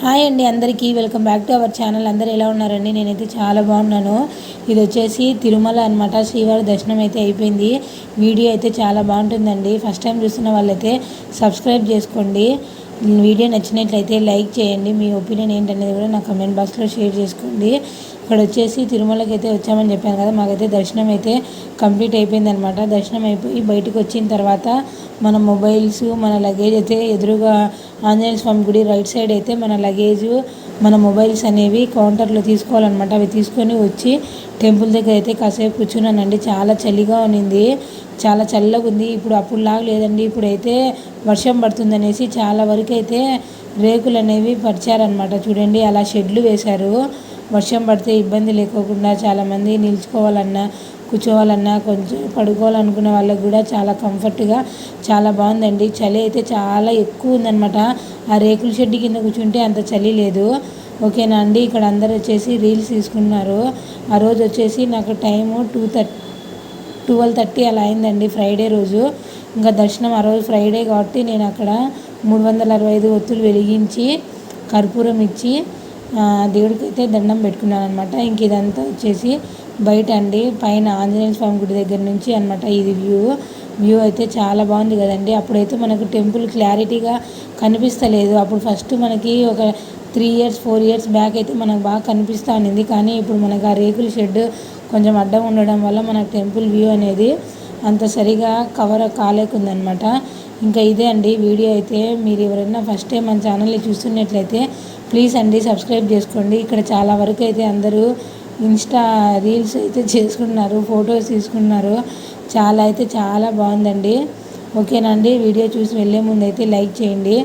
Hi అండి అందరికీ welcome back to our channel. అందరు ఎలా ఉన్నారండి? నేనైతే చాలా బాగున్నాను. ఇది వచ్చేసి తిరుమల అనమాట శ్రీవారి దర్శనం అయితే అయిపోయింది. వీడియో అయితే చాలా బాగుంటుందండి. ఫస్ట్ టైం చూస్తున్న వాళ్ళైతే సబ్స్క్రైబ్ చేసుకోండి. వీడియో నచ్చినట్లయితే లైక్ చేయండి. మీ ఒపీనియన్ ఏంటనేది కూడా నా కమెంట్ బాక్స్లో షేర్ చేసుకోండి. ఇక్కడ వచ్చేసి తిరుమలకి అయితే వచ్చామని చెప్పాను కదా మాకైతే దర్శనం అయితే కంప్లీట్ అయిపోయింది అనమాట దర్శనం అయిపోయి బయటకు వచ్చిన తర్వాత మన మొబైల్స్ మన లగేజ్ అయితే ఎదురుగా ఆంజనేయ స్వామి గుడి రైట్ సైడ్ అయితే మన లగేజ్ మన మొబైల్స్ అనేవి కౌంటర్లో తీసుకోవాలన్నమాట. అవి తీసుకొని వచ్చి టెంపుల్ దగ్గర అయితే కాసేపు కూర్చున్నానండి. చాలా చలిగా ఉన్నింది. చాలా చల్లగా ఉంది. ఇప్పుడు అప్పుడులాగా లేదండి. ఇప్పుడైతే వర్షం పడుతుందనేసి చాలా వరకు అయితే రేకులు అనేవి పరిచారనమాట చూడండి అలా షెడ్లు వేశారు. వర్షం పడితే ఇబ్బంది లేకోకుండా చాలామంది నిల్చుకోవాలన్నా కూర్చోవాలన్నా కొంచెం పడుకోవాలనుకునే వాళ్ళకి కూడా చాలా కంఫర్ట్గా చాలా బాగుందండి. చలి అయితే చాలా ఎక్కువ ఉందన్నమాట. ఆ రేకుల షెడ్ కింద కూర్చుంటే అంత చలి లేదు. ఓకేనా అండి? ఇక్కడ అందరు వచ్చేసి రీల్స్ తీసుకున్నారు. ఆ రోజు వచ్చేసి నాకు time two thirty twelve thirty అలా అయిందండి ఫ్రైడే రోజు. ఇంకా దర్శనం ఆ రోజు ఫ్రైడే కాబట్టి నేను అక్కడ మూడు వందల అరవై ఐదు ఒత్తులు వెలిగించి కర్పూరం ఇచ్చి దేవుడికి అయితే దండం పెట్టుకున్నాను అనమాట ఇంక ఇదంతా వచ్చేసి బయట అండి. పైన ఆంజనేయ స్వామి గుడి దగ్గర నుంచి అనమాట ఇది వ్యూ. వ్యూ అయితే చాలా బాగుంది కదండి. అప్పుడైతే మనకు టెంపుల్ క్లారిటీగా కనిపిస్తలేదు. అప్పుడు ఫస్ట్ మనకి ఒక three years four years back అయితే మనకు బాగా కనిపిస్తూ ఉండింది. కానీ ఇప్పుడు మనకు ఆ రేకుల షెడ్ కొంచెం అడ్డం ఉండడం వల్ల మన టెంపుల్ వ్యూ అనేది అంత సరిగా కవర్ కాలేకుందనమాట ఇంకా ఇదే అండి వీడియో అయితే. మీరు ఎవరైనా ఫస్ట్ టైం మన ఛానల్ని చూస్తున్నట్లయితే ప్లీజ్ అండి సబ్స్క్రైబ్ చేసుకోండి. ఇక్కడ చాలా వరకు అయితే అందరూ ఇన్స్టా రీల్స్ అయితే చేసుకున్నారు ఫొటోస్ తీసుకున్నారు. చాలా అయితే చాలా బాగుందండి. ఓకేనండి వీడియో చూసి వెళ్ళే ముందు అయితే లైక్ చేయండి.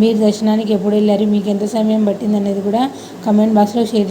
మీరు దర్శనానికి ఎప్పుడు వెళ్ళారు మీకు ఎంత సమయం పట్టింది అనేది కూడా కమెంట్ బాక్స్లో షేర్ చేయండి.